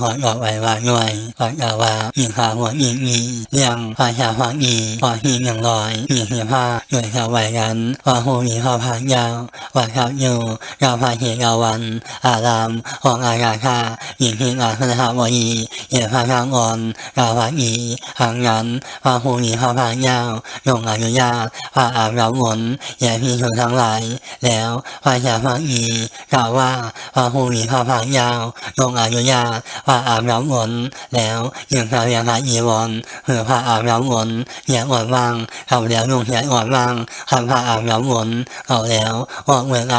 ขอบอกไว้ว่าด้วยขอกล่าว่ามีขาหัวอีกมีเรื่องพระชาฟังอีพอที่หนึ่งร้อยยี่สิบห้าโดยขาวไว้กันว่าผู้มีข้อพักยาวว่าขาวอยู่เราพาเหตุเราวัน อารามของอากาศาหญิงที่อาคณะวยีเหตุพระทางอ่อนกาวัอีทางนั้นพระผู้มีข้อพักยาวลงอนุญาพระอาบน้ำมนต์แก่พิสุทั้งหลาย แล้วพระชาฟังอีกล่าวว่าพระผู้มีข้อพักยาวลงอนุญาตพระอาบน้ำมนแล้วยังพระยังพระอีวรเพื่อพระอาบน้ำมนต์เหยียอ่อนว่างทำแล้วนุ่งเหยียอ่อนว่างทำพระอาบน้ำมนเอาแล้วออกเมืองไอ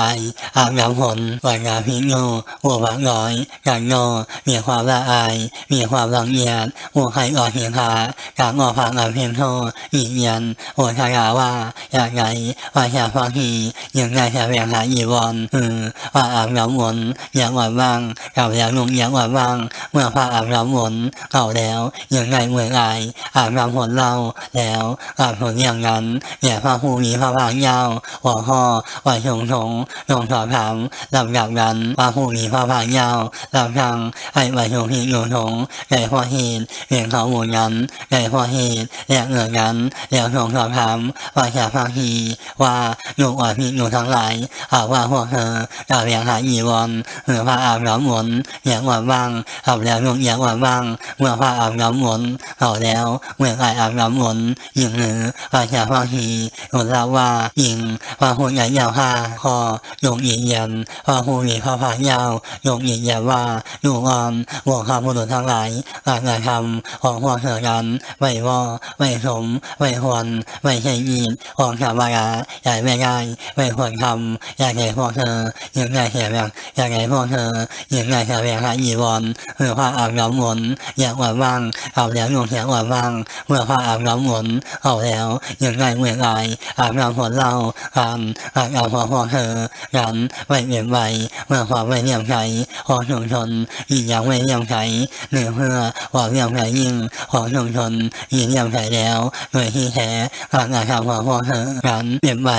อาบน้ำมนวันงานพิโนหัววักน้อยกันโนมีความละอาย มีความรังเกียจหัวใครออกเหียงขาการออกพังอาเพียงโทหยีเยียนหัวชายาว่าอย่ากไงว่าอยากฟังทียังไงจะเพียงหาอีวอนอือว่าอาบน้ำมนต์อยากอ่อนว่างกับแล้วนุ่งอยากอ่อนว่างเมื่อพระอาบน้ำมนเก่าแล้วยังไงเมื่อไรอาบน้ำมนเล่าแล้วอาบผลอย่างนั้นแย่พระผู้มีพระภาคยาวหัวห่อไหวชงชงลงสอบถามลำดับนั้นพระผู้มีพระภาคยาวลำทังให้ไหวชงหิโยชงในพ่อเหตุเรียนเขาหมู่นั้นในพ่อเหตุและเงินนั้นแล้วชงสอบถามว่าจะฟังทีว่าลูกอ่อนพิอยู่ทั้งหลายหากว่าพวกเธอจะเพียงหาอีวอนหรือพระอาบน้ำมนอย่างอ่อนว่างทำแล้วลูกอย่างอ่อนว่าง เมื่อพระอาบน้ำมนต์เขาแล้วเมื่อไออาบน้ำมนต์ยิงหรือพระชาฟังทีคนเล่าว่ายิงพระหุ่นใหญ่ยาวห้าคอยงยืนยันพระหุ่นมีพระพายาวยงยืนยันว่าลูกอ่อนวงคำพูดทั้งหลายการกระทำของพวกเธอกันไม่ว่าไม่สมไม่ควรไม่ใช่ยีนของชาวบ้านใหญ่ไม่ได้ไม่ควรทำอยากให้พวกเธอยังไงเสียแบบอยากให้พวกเธอยังไงเสียแบบอีวอนหรือพระอาบน้ำมนต์อยากว่าว่างเอาแล้วลงเสียงว่าว่างเมื่อพระอาบน้ำมนต์เอาแล้วยังไงเมื่อไรอาบน้ำมนต์เรากันอาบเอาพอพวเธอกันไม่เปลี่ยนไปเมื่อความไม่เลี่ยมใช้ของชุมชนอีกอย่างไม่เลี่ยมใช้หรือเพื่อความเลี่ยมใช้ยิ่งของชุมชนอีกเลี่ยมใช้แล้วโดยที่แท้การกระทำของพวเธอกันเปลี่ยนไป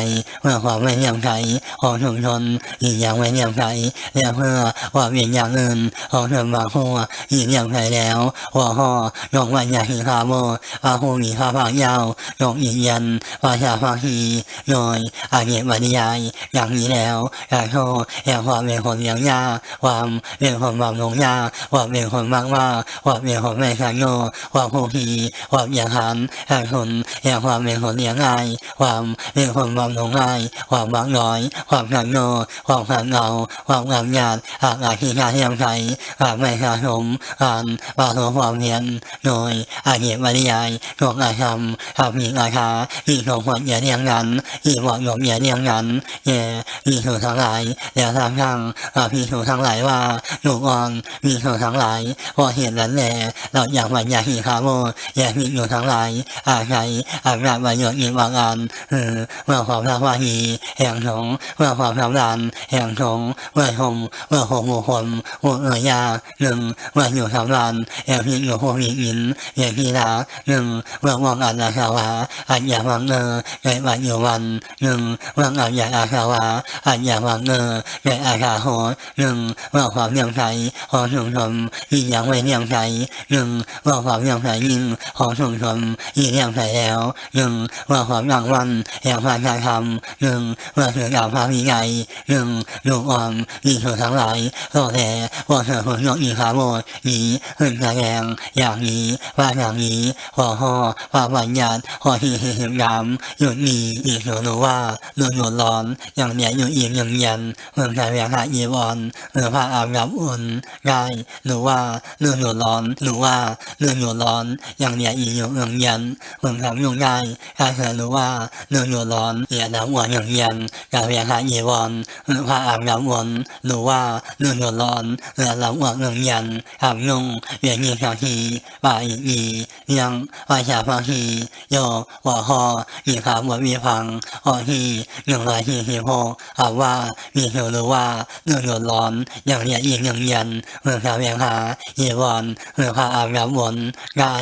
เมื่อความไม่เลี่ยมใช้ของชุมชนอีกอย่างไม่เลี่ยมใช้และเพื่อความเป็นอย่างอื่นของเธอบางหัวอีกอย่างใช้แล้วหัวห่อยกวันยาหิคาโมพระผู้มีพระภาคยาวยกอีกยันพระชาฟังฮีโดยอาเกบรรยายอย่างนี้แล้วอยากโทษอยากความเป็นคนเลี้ยงยาความเป็นคนบำรุงยาความเป็นคนมากว่าความเป็นคนไม่ขันโยความผู้พีความอย่างหันอยากคนอยากความเป็นคนเลี้ยงง่ายความเป็นคนบำรุงง่ายความบางน้อย ความขันโยความขันเงาความงามยาดหาอาชีพการเทียมไทยหาไม่สะสมการบาโลความเพียรโดยอาเกบรรยายถูกอาธรรมทำมีอาคาที่สมควรอย่าเรียงนั้นที่เหมาะสมอย่าเรียงนั้นแย่มีสูทั้งหลายแล้วทำทั้งอาพีสูทั้งหลายว่าลูกอ่อนมีสูทั้งหลายพอเห็นนั้นแหละเราอยากบรรยายหีคาโมอยากมีอยู่ทั้งหลายอาศัยอาราประโยชน์อีกบางอันเออเมื่อความรักว่าหีแห่งสงเมื่อความทำรานแห่งสงเมื่อหมเมื่อหงหัวคนหัวเอือยหนึ่งเมื่ออยู่ทำรานแห่งพิอยู่หัวมีอินแห่งพิลาหนึ่งเมื่อมองอันอาสาวาอันอย่าวังเนอในวันอยู่วันหนึ่งเมื่ออันอย่าอาสาวาอันอย่าวังเนอในอาสาโหหนึ่งเมื่อความเลี่ยมใสของชุมชนที่ยังไม่เลี่ยมใสหนึ่งเมื่อความเลี่ยมใสยิ่งของชุมชนที่เลี่ยมใสแล้วหนึ่งเมื่อความรางวัลแห่งพระชาธรรมหนึ่งเมื่อถือดาวพระวิไงหนึ่งลูกอ่อนมีเธอทั้งหลายก็แต่ว่าเธอคนยกอีกคาโมดนี้ขึ้นแสดงอย่างนี้ว่าอย่างนี้พอห่อว่าบัญญัติพอที่เหตุยามหยุดมีอีกหนูว่าหลุดหลุดร้อนอย่างเนี้ยอยู่อีกอยังเยันเมืองไทยหาอีวอนหรือพระอาบน้ำอุ่นได้หรือว่าเรื่องหลุดร้อนหรือว่าเรื่องหลุดร้อนอย่างเนี้ยอีกอยู่ยังยันเมืองทำยุ่งได้ถ้าเธอรู้ว่าเรื่องหลุดร้อนเสียน้ำอุ่นอย่างเยันการเพียงหาอีวอนหรือพระอาบน้ำอุ่นหรือว่าเรื่องหลุดร้อนเรือน้ำอุ่นอย่างยันทำยุ่งเวียนยีสองทีว่าอีกอียังว่าชาฟังทีโยหัวคอมีขาหัวมีพังออทีหนึ่งร้อยสี่สิบหกถามว่ามีเธอหรือว่าเรื่องหดร้อนอย่างเนี้ยอีกอย่งยันเมืองทำเพียงหาอีวอนเมืองพระอาบน้ำอุ่นได้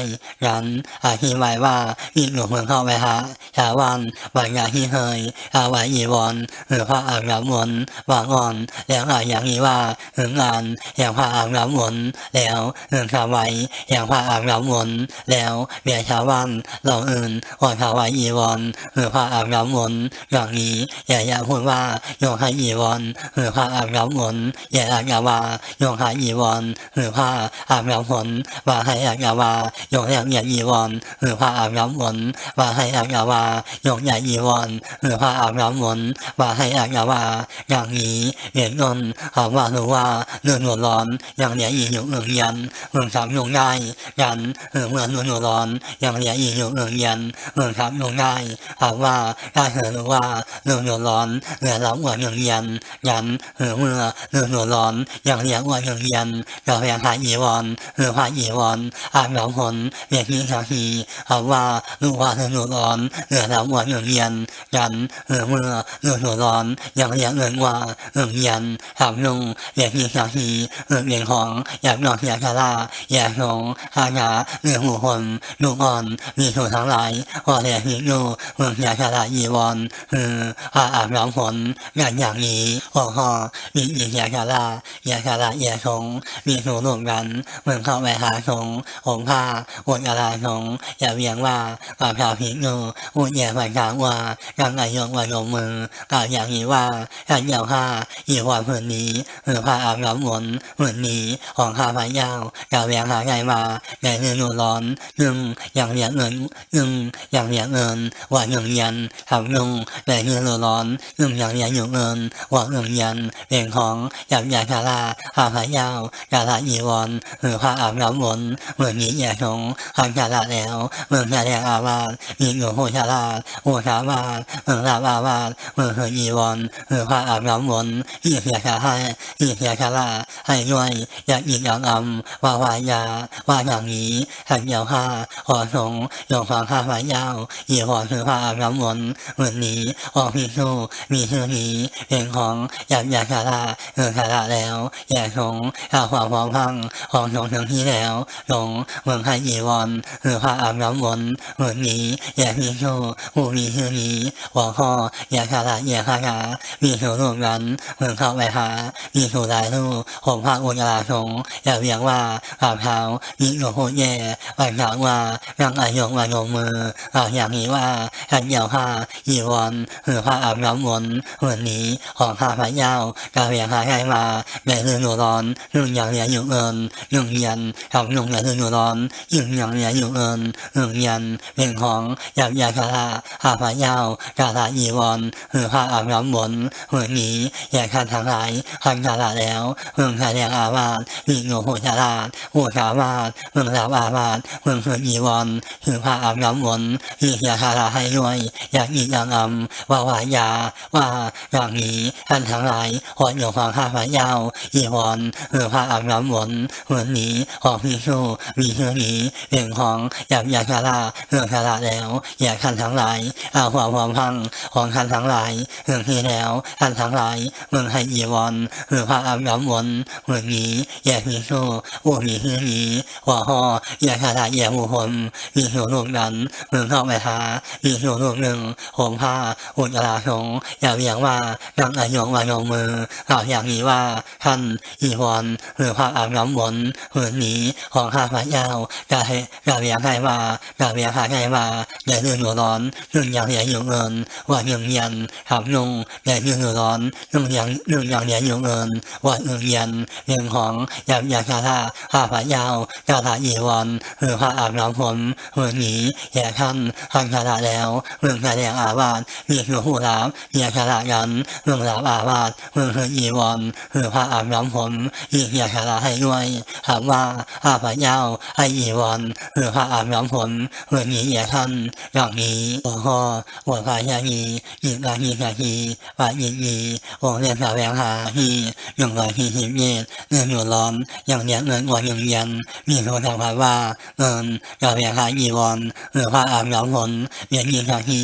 ยันอธิบายว่าอีกหลวงเมืองเข้าไปหาชาวันวันยาที่เคยอาไว้อีวนหรือพระอาบน้ำอุ่นวางอ่อนแล้วอาอย่างนี้ว่าถึงงานอย่างพระอาบน้ำอุ่นนแล้วเอื่นขาไว้อย่างพระอาบน้ำมนแล้วเบียชาวบ้านเราอื่นว่าขาไว้อีวอนหรือพระอาบน้ำมนอย่างนี้อย่าอย่าพูดว่าโยงให้อีวอนหรือพระอาบน้ำมนอย่าอย่าว่าโยงให้อีวอนหรือพระอาบน้ำมนว่าให้อย่าว่าโยงอย่างอย่าอีวอนหรือพระอาบน้ำมนว่าให้อย่าว่าโยงอย่าอีวอนหรือพระอาบน้ำมนว่าให้อย่าว่าอย่างนี้เหรียญเงินถามว่าหรือว่าเรื่องหัวร้อนอย่างเหรียอีอยู่เอื่นยันเมืองสามยงง่ายยันหรือเมืองหัวร้อนย่างเรียญอีอยู่เอื่นยันเมืองสามยงง่ายถามว่าได้เหรือว่าเรื่องหัวร้อนเหลือรับหัวเงินยันยันหรือเมื่อเรื่องหัวร้อนย่างเรียญหัวเงินยันเราแรงหาอีวอนหรือพาอีวอนอาบน้ำผลเรียกนี้ทันีถามว่ารู้ว่าเรื่องหัวร้อนเหลือรับหัวเงินยันยันหรือเมื่อเรื่องหัวร้อนย่างเรียญเงินว่าเรื่องยันถามลงเรียกนี้ทันีเรื่องเรียนของอยากนอนอยากคาราอยากลงหาหาเรื่องหูคนลูกอ่อน มีถูทั้งหลายว่าเรียกนี้ลูเมืองอยากคาราอีวอนคือพาอาบน้ำผลงานอย่างนี้หัวข้อมีอีกอยากคาราอยากคาราเอียชงมีถูรวมกันเมืองเข้าไปหาชงองผ้าอวดอาลาชงอย่าเวียงว่าว่าพาวพิกนูอุดแย่ฝันกลางว่ายังอายุว่าลงมือกล่าวอย่างนี้ว่าอันเดียวห้าอีวันพื้นนี้หรือพาอาบน้ำมนต์พื้นนี้ของข้าพเจ้าอย่าเวียงหาไงมาในเรื่องร้อนหนึ่งอย่างเลี้ยงเงินหนึ่งอย่างเลี้ยงเงินว่าหนึ่งยันทำหนึ่งในเรื่องร้อนหนึ่งอย่างเลี้ยงอยู่เงินว่าหนึ่งยันเป็นของอยากอยากคาราข้าพเจ้าคาราอีวอนหรือพาอาบน้ำมนต์เหมือนนี้อย่ชงขันคาราแล้วเมืองชาแดงอาวาสมีอยู่โหชาลาโหชาวาสเมืองลาบาวาสเมืองเฮอีวอนหรือพาอาบน้ำมนต์อีเสียชาให้อีเสียชาลาให้ด้วยอยากอีกอย่างอำว่าวายาว่าอย่างนี้ขันเดียวห้าขอสงยงฟังข้าพเจ้าอีวอถือพาอาบน้ำมนต์เหมือนนี้ออกพิสูมีชื่อนี้เป็นของอยากอยากชาลาเมืองชาลาแล้วอย่าชงข้าความพร้อมพังของชงถึงที่แล้วลงเมืองให้อีวอนหรือพาอาบน้ำมนต์เหมือนนี้อย่าพิสูผู้มีชื่อนี้หัวข้ออย่าชาลาอย่าคารามีถูรวมกันเมืองเข้าไปหามีถูหลายรูผมภาคอุจาราชงอย่าเรียกว่าข่าเท้ามีหลวงโคแย่วันถาว่ายังอายุวันลงมือเอาอย่างนี้ว่าขันเดียวห้าอีวอนหรือพาอาบน้ำมนต์เหมือนนี้ของข้าพระเจ้ากาเรียงหาให้มาในเรื่องร้อนเรื่องอย่างเรียนอยู่เอินเรื่องยันทำลงในเรื่องร้อนยิ่งอย่างเรียนอยู่เอินเรื่องยันเป็นของอยากอยากคาราข้าพระเจ้ากาลาอีวอนหรือพาอาบน้ำมนต์เหมือนนี้อย่าขันทางหลายขันกาลาแล้วเมืองชาแดงอาวาสมีโงโหชาลาโหชาวาสเมืองลาวอาวาสเมืองเฮืออีวอนหรือพาอาบน้ำมนต์ที่อยากคาราให้ด้วยอยากอีกอย่างอำว่าวายาว่าอย่างนี้ท่านทั้งหลายหอดอยู่ฟังข้าพเจ้าอีวอนหรือพาอาบน้ำมนเหมือนนี้ของพิชูมีเชื่อนี้เป็นของอยากอยากคาราเรื่องคาราแล้วอยากท่านทั้งหลายเอาความความพังของท่านทั้งหลายเรื่องที่แล้วท่านทั้งหลายเมืองให้อีวอนหรือพาอาบน้ำมนเหมือนนี้ยากมีชูผู้มีชื่อนี้หัวหอยากคาราอยากผู้คนมีชูลูกนั้นมืองเข้าไปหามีชูลูกหนึ่งผมผ้าอุจจาระสงอย่าเรียกว่าดังอายุวานงมือเราอย่างนี้ว่าท่านอีวอนหรือพาอาบน้ำมนต์หมือนี้ของข้าพระเจ้าจะให้จะเรียกให้ว่าจะเรียกให้ว่าในเรื่องร้อนเรื่องอย่างเรียนอยู่เงินว่าเรื่องยันทำลงในเรื่องร้อนเรื่องอย่างเรื่องอย่างเรียนอยู่เงินว่าเรื่องยันเรื่องของยากอยากคาราข้าพเจ้าจะทาอีวอนหรือพาอาบน้ำผมเมื่อนนี้แย่ท่านท่านคาราแล้วเรื่องแสดงอาวาสมีหลวงหูรามเมียคารายันเรื่องรามอาวาสเรื่องเฮออีวอนหรือพาอาบน้ำผมอีกอยากคาราให้ด้วยถามว่าข้าพเจ้าให้อีวอนหรือพาอาบน้ำผมเมื่อนนี้แย่ท่านอย่างนี้หัวข้อหัวพายานียิงนาทีนาทีว่ายิงยีวงเรียนสาวแวงหาฮีหนึ่งร้อยสี่สิบเมตรเงินอยู่รอนอย่างเนี้ยเงินกว่าหนึ่งยันมีโทรศัพท์ว่าเงินกาแฟหาอีวอนหรือพาอาบน้ำผมเมียยิงนาที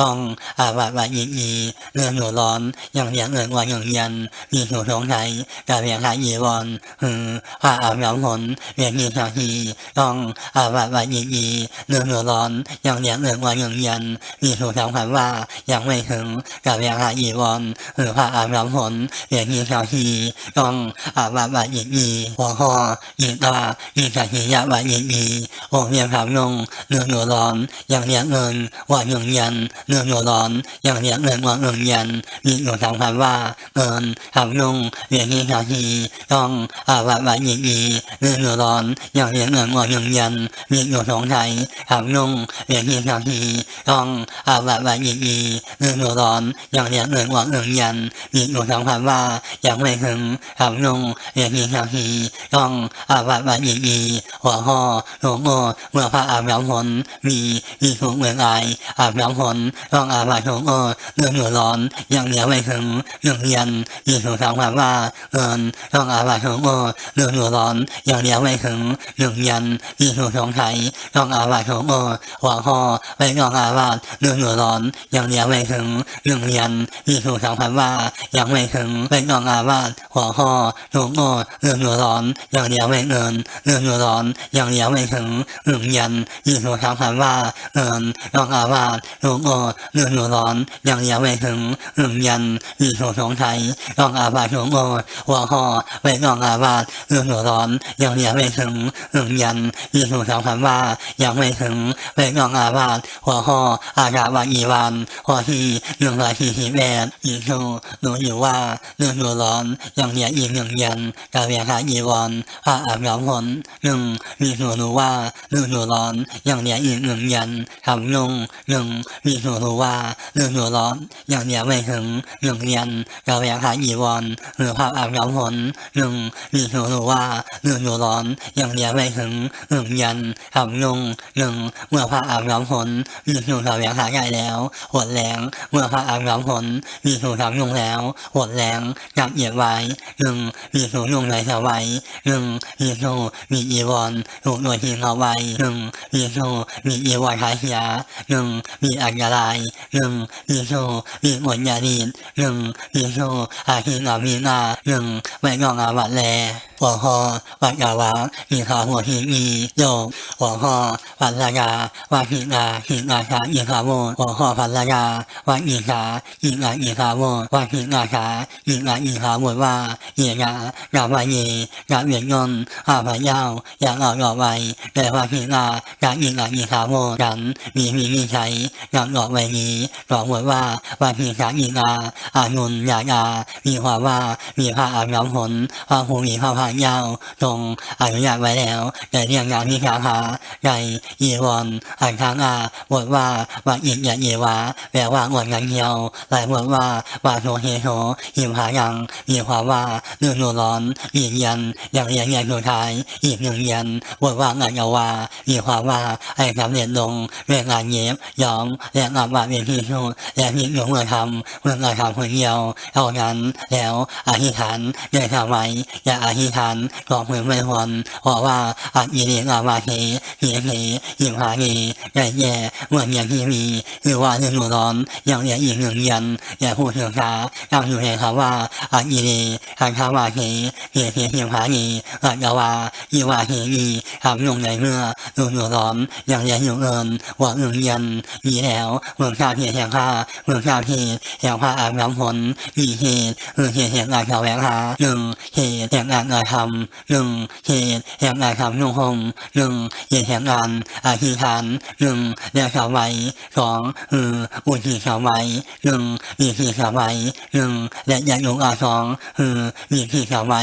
ต้องอาบัตว่ายิงยีเงินอยู่ร้อนอย่างเนี้ยเงินกว่าหนึ่งยันมีถูกสงสัยกาแฟหาอีวอนหือพาอาบน้ำผมเมียยิงนาทีต้องอาบัตว่ายิงยีเงินอยู่ร้อนอย่างเนี้ยเงินกว่าหนึ่งยันมีถูกสงสัยว่ายังไม่ถึงกาแฟหาอีวอนหรือพาอาบน้ำผมเมียยิงนาทีต้องอาบัตว่ายิงยีอีหัวข้ออีตาอีสักิยะวะอีอีวงเวียนขับลงเนื้อหนูร้อนอย่างเลี้ยงเงินว่าหนึ่งยันเนื้อหนูร้อนอย่างเลี้ยงเงินว่าหนึ่งยันมีอยู่สองคำว่าเงินขับลงเรียนที่สาทีต้องอาวะวะอีอีเนื้อหนูร้อนอย่างเลี้ยงเงินว่าหนึ่งยันมีอยู่สองไทยขับลงเรียนที่สาทีต้องอาวะวะอีอีเนื้อหนูร้อนอย่างเลี้ยงเงินว่าหนึ่งยันมีอยู่สองคำว่าอยังไม่ถึงขับลงเรียนที่สามทีต้องอาวะวะอีอีหัวข้อหลวงโง่เมื่อพระอาบน้ำฝนมีมีถูกเมืองไออาบน้ำฝนต้องอาบาหลวงโง่เรื่องหนูร้อนยังเหนียวไม่ถึงหนึ่องเยันมีถูกสองคำว่าเงินต้องอาบาหลวงโง่เรื่องหนูร้อนยังเหนียวไม่ถึงหนึ่องเยันมีถูกสองไทยต้องอาบาหลวงโง่หัวข้อไม่ต้องอาบาเรื่องหนูร้อนยังเหนียวไม่ถึงหนึ่องเยันมีถูกสองคำว่ายังไม่ถึงไม่ต้องอาบาหัวข้อหลวงโง่เรื่องหนูร้อนอยังเหนียวไม่เงินเรื่องหนูร้อนอยังเหนียวไม่ถึงหนึ่งยันมีถูกสองคำว่าเงินต้องอาบาหลงโง่เรื่องหนูร้อนอยังเหนียวไม่ถึงหนึ่งยันมีถูกสองไทยต้องอาบาหลงโง่หัวข้อไม่ต้องอาบาเรื่องหนูร้อนอยังเหนียวไม่ถึงหนึ่งยันมีถูกสองคำว่ายังไม่ถึงไม่ต้องอาบาหัวข้ออาจาวันอีวันข้อที่หนึ่งร้อยสี่สิบแปดอีกทูหนูอยู่ว่าเรื่องหนูร้อนอยังเหนียวอีกหนึ่งยันกาเวียคาอีวันพระอาบน้ำฝนหนึ่งมีหนูรู้ว่าเรื่องร้อนยังเนียอีกหนึ่งยันทำลงหนึ่งมีหนูรู้ว่าเรื่องร้อนยังเนียไม่ถึงหนึ่งยันกาเวียคาอีวันหรือพระอาบน้ำฝนหนึ่งมีหนูรู้ว่าเรื่องร้อนยังเนียไม่ถึงหนึ่งยันทำลงหนึ่งเมื่อพระอาบน้ำฝนมีหนูกาเวียคาใหญ่แล้วหดแรงเมื่อพระอาบน้ำฝนมีหนูทำลงแล้วหดแรงจับเหยียบไว้หนึ่งมีหนูลงในสวายหนึ่งมีหนูมีอีวอนถูกหน่วยหินเอาไว้หนึ่งมีหนูมีอีวอนคายเฮียหนึ่งมีอันตรายหนึ่งมีหนูมีหมดยาดีนหนึ่งมีหนูอาหินามีนาหนึ่งไม่งองอาวัดแลหัวคอวัดกาวามีขาหัวหินมีโยกหัวคอวัดละยาวัดหินอาหินอาชาอินคาโมหัวคอวัดละยาวัดอินชาอินอาอินคาโมวัดหินอาชาอินอาอินคาโมว่าเยียยากาบายีกาเวียนยนอาพยาวอยากเอาหล่อไว้แต่ว่าหินอาจากอินอาอินคาโมกันมีมีมีใช้อยากหล่อไว้นี้หลอกไว้ว่าวัดหินชาอินอาอานุนยายามีความว่ามีพระอาบน้ำฝนพระภูมิพระพายาวตรงอนุญาตไว้แล้วแต่เรียงงานที่คาคาในยีวอนอ่านค้างอาบทว่าว่าอินยาเยวาแปลว่าอวดงานเที่ยวหลายบทว่าว่าโทเฮโทหิมหายังมีความว่าเรื่องโนร้อนยืนยันอย่างเรียนยันสุดท้ายอีกหนึ่งยันบทว่างานเอาวามีความว่าไอ้สำเร็จลงเรื่องงานเย็บยอมและงานว่าเป็นที่สุดและมีหลวงเมื่อทำเมื่องานทำคนเดียวเท่านั้นแล้วอธิษฐานเดินทางไว้อย่าอธิษฐานหลอกมือนไม่หวนเพราะว่าอันยีเรียงอาวาเฮเฮียเฮหิมหาเฮใหญ่แย่เหมือนอย่างที่มีหรือว่าเรื่องหนูร้อนอย่างเรียอีกหนึ่งยันอย่าพูดถึงขาตั้งอยู่ในคำว่าอันยีเรีทางคำว่าเฮเหียเฮหิมหาเฮอันยาวายีวาเฮยีทำลงในเมื่อหนูหนูร้อนอย่างเรียอยู่เอินว่าหนึ่งยันมีแล้วเมืองชาเพียแห่งข้าเมืองชาเพียแห่งข้าอาบน้ำฝนมีเหตุคือเหตุแห่งการแสวงหาหนึ่งเหตุแห่งการกระทำหนึ่งเหตุแห่งการทำนุ่งห่มหนึ่งเหตุแห่งการอธิษฐานหนึ่งเรียกสาวไว้สองคืออุทิศสาวไว้หนึ่งมีที่สาวไว้หนึ่งและยากยงอาสองคือมีที่สาวไว้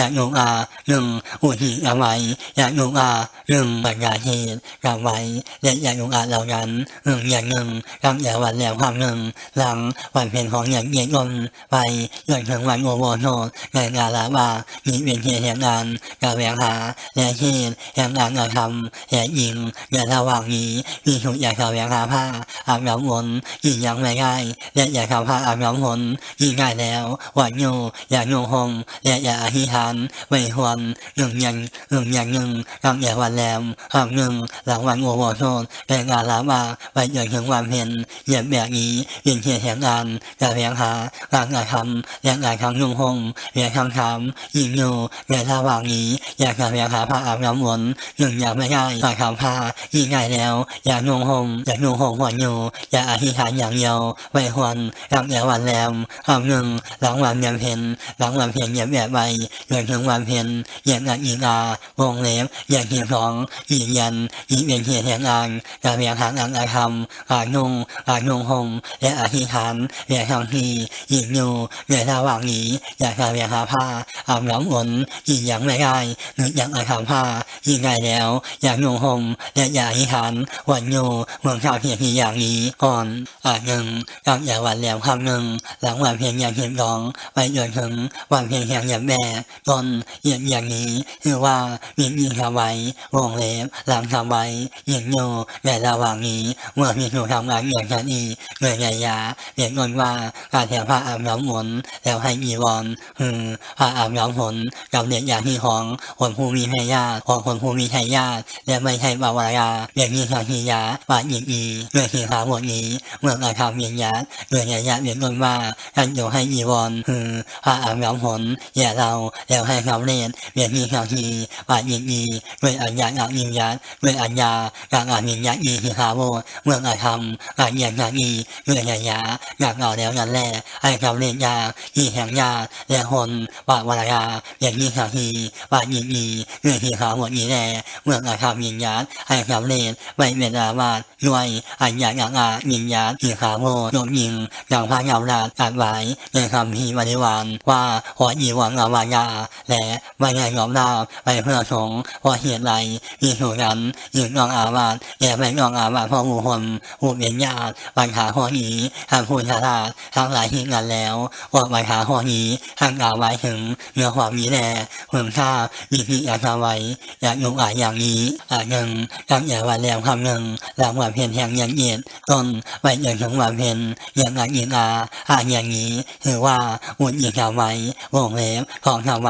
อยากยงอาหนึ่งอุทิศสาไว้อยากยงอาหนึ่งปัญญาเหตุสาไว้และอยากยงอาเหล่านั้นหนึ่งอย่างหนึ่งตั้งแต่วันแล้วความหนึ่งหลังวันเพ็ญของอย่างเย็นยนไปจนถึงวันโอโวโนในงาลาว่ามีเวียนเทียนแห่งงานกาแหวงหาและเหตุแห่งการกระทำและยิงในระหว่างนี้มีถูกอยากจะแหวงหาผ้าอาบน้ำมนต์ยิงยังไม่ง่ายและอยากทำผ้าอาบน้ำมนต์ยิงง่ายแล้ววันโยอยากโยงหงและอยากอธิษฐานไม่หวนหนึ่งยังหนึ่งย่างหนึ่งตั้งแต่วันแรมหางหนึ่งหลังวันโอโวโนในงานลาว่าไปจนถึงวันเพ็ญเหยียบแบบนี้เป็นเทียแห่งงานการแหงหาการกระทำและการทำนุ่งห่มและคำถามยิงอยู่ในระหว่างนี้อยากจะแหงหาผ้าอาบน้ำมนหนึ่งอยากไม่ได้มาทำผ้ายิ่งง่ายแล้ว อยากนุ่งห่มอยากนุ่งห่มหัวอยู่อยากอธิษฐานอย่างเดียวไม่หวนหลังแต่วันแรมคำหนึ่งหลังวันเย็นเพ็ญหลังวันเพ็ญเหยียบแบบไปนถึงวันเพ็ญเหยียบหลักอีลาวงเล็บเหยียบที่สองยืนยันยืนเป็นเหตุแห่งอันกาเรียนทางอันอาธรรมการนุ่งการนุ่งห่มและอาธิษฐานเรียนทำทียืนอยู่ในระหว่างนี้อยากกาเรียนหาผ้าอาบน้ำอุ่นยืนยังไม่ได้นึกออย่ากอาธรรมผ้ายืนได้แล้วอยากนุ่งห่มและอยากอธิษฐานวันอยู่เมืองชาวเพียงที่อย่างนี้ก่อนอ่าหนึ่งตั้งแต่วันแล้วคำหนึ่งหลังวันเพียงอย่างเห็นร้องไปจนถึงวันเพียงแห่งอย่างแม่ตนเหยียบอย่างนี้คือว่ามีมีทำไว้วงเล็บหลังทำไว้ยิงอยู่ในระหว่างนี้เมื่อมีถูกทำงานอย่างฉันอีเมื่อใหญ่ยาเปลี่ยนคนว่าการแถวผ้าอาบน้ำมนแล้วให้อีวอนฮือผ้าอาบน้ำมนกับเด็กอย่างที่ของคนผู้มีให้ญาติของคนผู้มีให้ญาติและไม่ใช่บาวรายาเรียกมีทางทียาบาดยิงอีเมื่อทีขาหมดนี้เมื่ออาทำเมียนยาเมื่อใหญ่ยาเปลี่ยนคนว่าท่านอยู่ให้อีวอนฮือผ้าอาบน้ำมนต์อย่เราแล้ววให้เขาเล่นเรียกมีทาทีบาดยิงอีด้วยอัญญาอักยิงยัดด้วยอัญญาการอ่านยิงยัดอีทีขาโมเมื่ออาทำการเยียนงาอีด้วยใหญ่ยาอยากเอาแล้วนั่นแหละให้เขาเล่นยาอีแห่งยาและคนบาวรายาเรียกมีทาทีบาดยิงอีด้วยทีขาหมดนี้แน่เมื่ออาทำยิงยัดให้เขาเล่นไม่เป็นอาวาสด้วยอัญญาอักอายิงยัดทีขาโมโดนยิงดังพระยาวราชอัดไว้ในคำพีบริวารว่าหัวอีวังอาวายาและไม่ได้ยอมรับไปเพื่อสงฆ์เพราะเหตุไรมีถูกกันยืนนองอาวาสแย่ไม่นองอาวาสเพราะผู้คนผู้เป็นญาติปัญหาหัวหนีทางผู้ชาราทั้งหลายที่กันแล้วว่าปัญหาหัวหนีทางกล่าวไว้ถึงเนื้อความนี้แน่เพิ่มท่ามีที่อยากทำไว้อยากยุ่อายอย่างนี้อ่าหนึ่งตั้งแต่วันแรมคำหนึ่งหลังวันเพียนแห่งยันเย็นต้นไปจนถึงวันเพ็ญยังอันยิงอาอ่านอย่างนี้ถือว่าอุดยิงทำไว้วงเล็บของทำไว้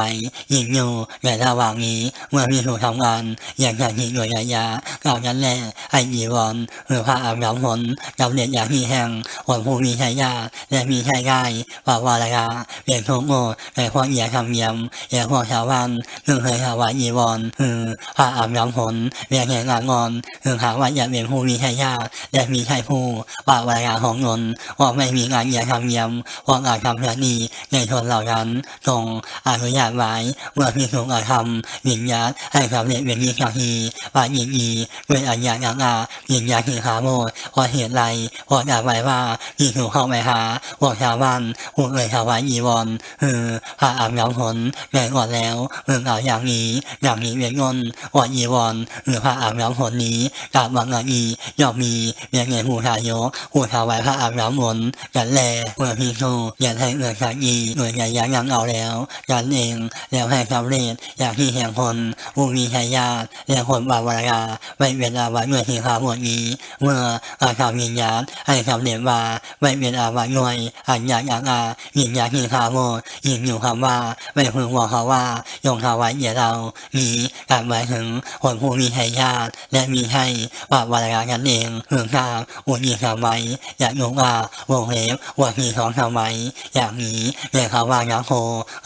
ยิงอยู่ในระหว่างนี้เมื่อมีถูกทำงานอย่างอย่งที่หน่วยยาเก่านั้นแหละไอ้ยีวอนหรือพระอาบน้ำฝนจำเรียนอย่างที่แห่งคนผู้มีชายาและมีชายกายป่าวาลากาเปลี่ยนทุกโง่ในพวกเอียทำเยี่ยมเอียพวกชาวบ้านซึ่งเคยหาว่ายีวอนคือพระอาบน้ำฝนเรียกแห่งงานงอนคือหาว่าอยากเป็นผู้มีชายาและมีชายผู้ป่าวาลากาของนนว่าไม่มีงานเอียทำเยี่ยมพวกอาจทำเพื่อนี้ในชนเหล่านั้นทรงอนุญาตไว้เมื่อพิสูจน์อาธรรมวิญญาณให้สำเร็จเป็นนิสัยปาญิงีเป็นอัญญาอังอาวิญญาณที่ขาโมดเพราะเหตุไรเพราะจากไว้ว่าพิสูจเข้าไปหาพวกชาวบ้านผู้เอ่ยชาวบ้านอีวอนคือพระอาบน้ำฝนแก่ก่อนแล้วเมื่อเอาอย่างนี้อย่างนี้เวียนงนว่าอีวอนหรือพระอาบน้ำฝนนี้กับวังอาอีย่อมมีเวียนเงินผู้ทายกผู้ถวายพระอาบน้ำฝนกันแลเมื่อพิสูจอย่าให้เอือชาอีหน่วยใหญ่ยังยังเอาแล้วกันเองแล้วให้สำเร็จอย่างที่แห่งคนผู้มีชายาติและคนบาวรากาไม่เวลาวันเมื่อที่ขาหมดนี้ เมื่ออาคาวิญญาณให้สำเร็จว่าไม่เวลาวันหน่วยอัญญากอังอาวิญญาณที่ขาหมดยิงอยู่คำว่าไม่พึงบอกเขาว่ายงเขาไว้เดี๋ยวเรามีการหมายถึงคนผู้มีชายาติและมีให้บาวรากากันเองเพื่อทราบอุญยิทำไว้อยากยกอาวงเล็บว่ามีของทำไว้อย่างนี้เรียกเขาว่ายักโค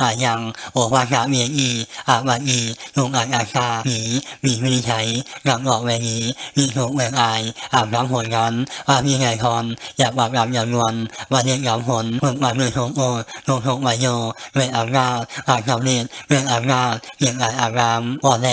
อายังโอวาชาเมียอีอาวันอีลงอาอาชาหนีมีวินิจฉัยรังออกแวนี้มีถูกแวงอายอาบน้ำผลกันว่ามีไงคอนอยากบาปรำอย่างนวลว่าเรียกยำผลเมืองมาเมืองทงโอทงทงวายโยเวอาบนาอาบน้ำเลียนเวอาบนาเยียงอาอาบรามวอแล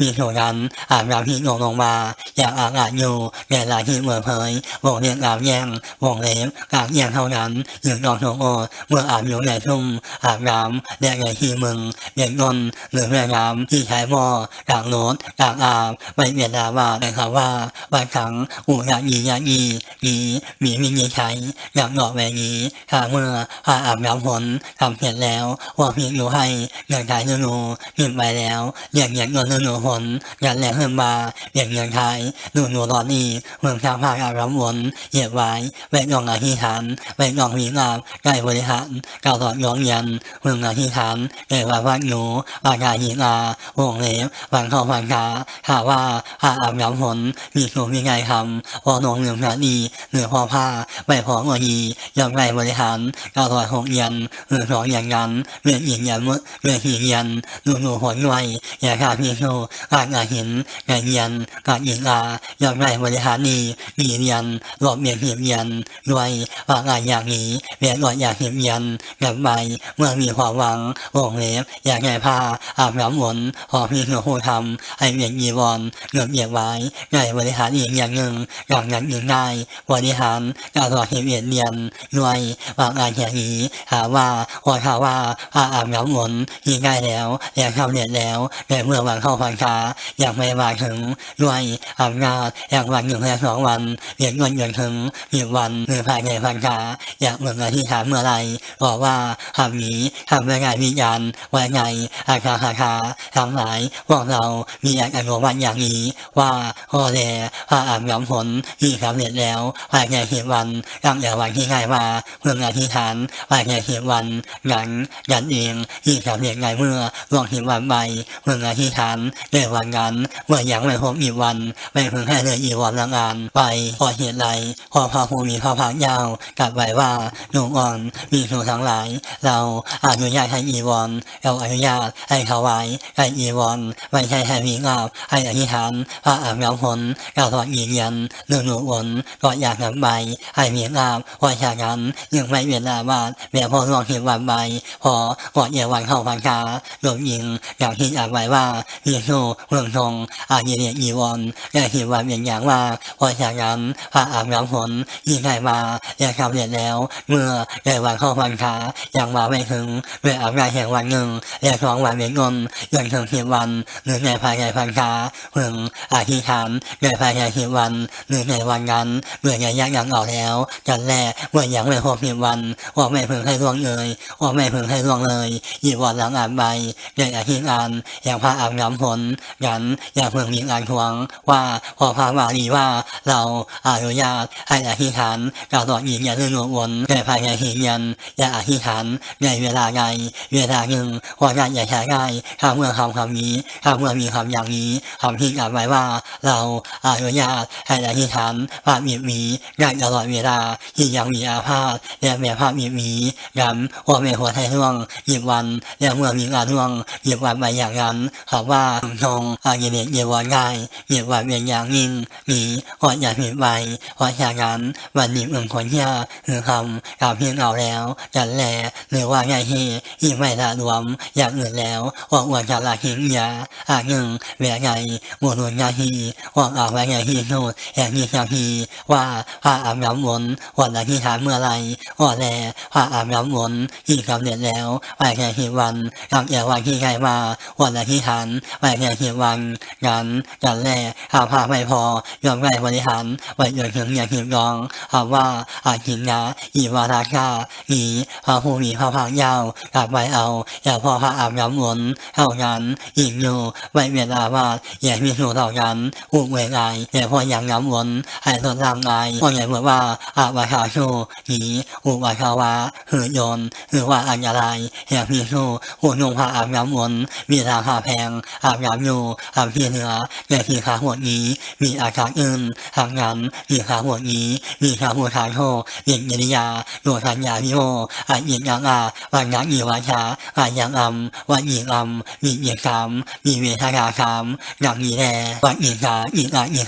มีถูกนั้นอาบน้ำที่ลงลงมาอยากอาอาอยู่แก่ลายที่เมื่อเผยวงเรียกอาบแย่งวงเล็บกางแย่งเท่านั้นยืนรองทงโอเมื่ออาบอยู่ในทุ่มอาบน้ำและในที่เมึงงเด็กนนหรือแม่น้ำที่ใช้หม้อกางโน้ตกางอาบไม่เมียนนาว่าแต่คำว่าบางครั้งอูยายียายีมีมีวิญญาใช้อย่างหอกแวนี้ถ้าเมื่อพาอาบน้ำฝนทำเสร็จแล้วว่าเพียงอยู่ให้เงินขายนูนูขึ้นไปแล้วเรียกเงินเงินนูนูฝนยันแหลงขึ้นมาเรียกเงินขายนูนูตอนนี้เมืองทางภาคอาบน้ำฝนเหยียบไว้ไว้ลองอธิษฐานไว้ลองวิงามใกล้บริหารกาวสอนย้องยันเมืองอธิษฐานเกิดว่าวัดหนูบางกาหินาวงเล็บฟังเข้าฟังขาหาว่าผ้าอาบน้ำฝนมีสูงมีไงคำพอนงเหลืองนาดีหรือพอผ้าไม่พอเงยียอมไรบริหารก้าวถอยหกยันหรือสองยันยันเวียนหินยันมุดเวียนหินยันหนูหนูหนไวอย่าขาดพี่โซการงาหินงานยันการยิงอายอมไรบริหารนีมียันหลอกเมียนเหียบยันด้วยว่างานอย่างนี้เวียนหลอดอย่ากเหียบยันกับใบเมื่อมีความหวังวงเล็บอยากไงผ้าอาบน้ำมนต์ขอพี่หนูผู้ทำให้เวียนยีวรเงือบเหยียบไว้ไงบริหารอีกอย่างหนึ่งอย่างนั้นอีกง่ายบริหารการรอเหตุเวียนเรียนหน่วยบางงานอย่างนี้หาว่าพอข่าวว่าผ้าอาบน้ำมนต์ที่ง่ายแล้วแล้วทำเรียนแล้วในเมื่อวันเข้าพรรษาอยากไม่มาถึงหน่วยอำนาจอยากวันหนึ่งและสองวันเรียนวันเดือนถึงหนึ่งวันหรือภายในพรรษาอยากเมื่อที่ฐานเมื่อไรบอกว่าทำนี้ทำไม่ไงวิญญาณไว้ไงอาคาคาคาทั้งหลายพวกเรามีอาการวันอย่างนี้ ว่าโอเลพระอาบน้ำผลที่สำเร็จแล้วภายในสิบวันตั้งแต่วันที่ง่ายมาเพื่ออธิษฐานภายในสิบวันนั้นยันเองที่สำเร็จไงเมื่อล่วงสิบวันไปเพื่ออธิษฐานในวันนั้นเมื่อยังไม่พบอีกวันไม่เพิ่งให้เลยอีกวันละงานไปพอเหตุไรพอพระภูมิพระพักยาวกลับไปว่าหนุ่มอ่อนมีหนูทั้งหลาย เราอนุญาตให้อีวอนเราอนุญาตให้เขาไวให้อีวอนไม่ใช่ให้มีงาบให้อธิษฐานพระอาบน้ำผลเราถอดยืนยันหนูหนูวนก็อยากนำไปให้มีงาบว่าฉากนั้นยังไม่เวลาบาดแม้พอลองเห็นวันไปพอก่อนเยวันเข้าพันคาโดนยิงอย่างที่อานไว้ว่าเยซูเมืองทองอาเยเนียอีวอนได้เห็นวันเป็นอย่างว่าพอฉากนั้นพระอาบน้ำผลยิ่งได้มาและสำเสร็จแล้ว เมื่อได้วันเข้าพันคายังมาไม่ถึงเวลาใดแห่งวันหนึ่งและสองวันเป็นเงินจนถึงสิบวันหรือในภายในพันคาเพิ่งอธิษฐานในภายในสิบวันหรือในวันนั้นเมื่อยังยักยังออกแล้วจันแรกเมื่อยังไม่ครบสิบวันว่าไม่พึงให้ล่วงเลยว่าไม่พึงให้ล่วงเลยยีวันหลังอ่านใบในอาธิษฐานอย่างพระอาบน้ำผลงั้นอย่าเพิ่งมีการทวงว่าพอพระวารีว่าเราอนุญาตให้อธิษฐานการต่อยิงอย่าลืมวนในภายในหินยันอย่าอธิษฐานในเวลาใดเวลาหนึ่งว่าการอย่าใช้ได้ถ้าเมื่อคำคำนี้ถ้าเมื่อมีคำอย่างนี้คำที่อ่านไว้ว่า เราอนุญาตให้อธิษฐานพระมีมีได้ตลอดเวลาที่ยังมีอาพาธและแม้พระมีมีย้ำว่าไม่หัวไทยร่วงหยิบวันและเมื่อมีการร่วงหยิบวันไปอย่างนั้นคำว่าทงอาเยเนเยวันง่ายหยิบวันเป็นอย่างยิ่งมีก่อนอย่าผิดไปเพราะฉะนั้นวันนี้อึ่งคนเที่ยคือคำกับเพียงเอาแล้วจันแลหรือว่าไงที่ที่ไม่ละรวมอย่างอื่นแล้วว่าอวดจะละหิงยาอาหนึ่งแหวไงมวลงาฮีว่าออกไว้ไงที่นู่นแห่งนี้ยางทีว่าพระอาบน้ำมนวันละที่ฐานเมื่อไรว่าแลพระอาบน้ำมนต์ที่สำเร็จแล้วไปแค่ที่วันกับแต่วันที่ใครมาวันละที่ฐานไปแค่ที่วันงั้นจันแลหาพาไม่พอยอมไงบริหารไว้จนถึงอย่างหินรองคำว่าอาหินนะอีวาราชามีพระผู้มีพระภาคยาวกลับไปเอาอย่าพอพระอาบน้ำมนเท่านั้นอีกอยู่ไว้เวลาว่าอย่ามีหนูเท่านั้นอุเวงไงอย่าพออย่างน้ำมนให้ทดร่างกายเพราะอย่างเมื่อว่าอาวาชาชูหีอุวาชาวาหือยนหรือว่าอันยารายอย่ามีชูหัวนงพระอาบน้ำมนมีราคาแพงอาบน้ำอยู่อาบที่เหนือแต่ที่ขาหัวนี้ มีอาการอื่นทางนั้นมีขาหัวนี้มีขาหัวทางโทเย็นยริยาโดทันยาวิโมอาเย็นยังอาวันยังอีวาชาอายังอัมวันอีอัมมีเอียคำมีเวทนาคำดังนี้แลวันอีกาอีกาอี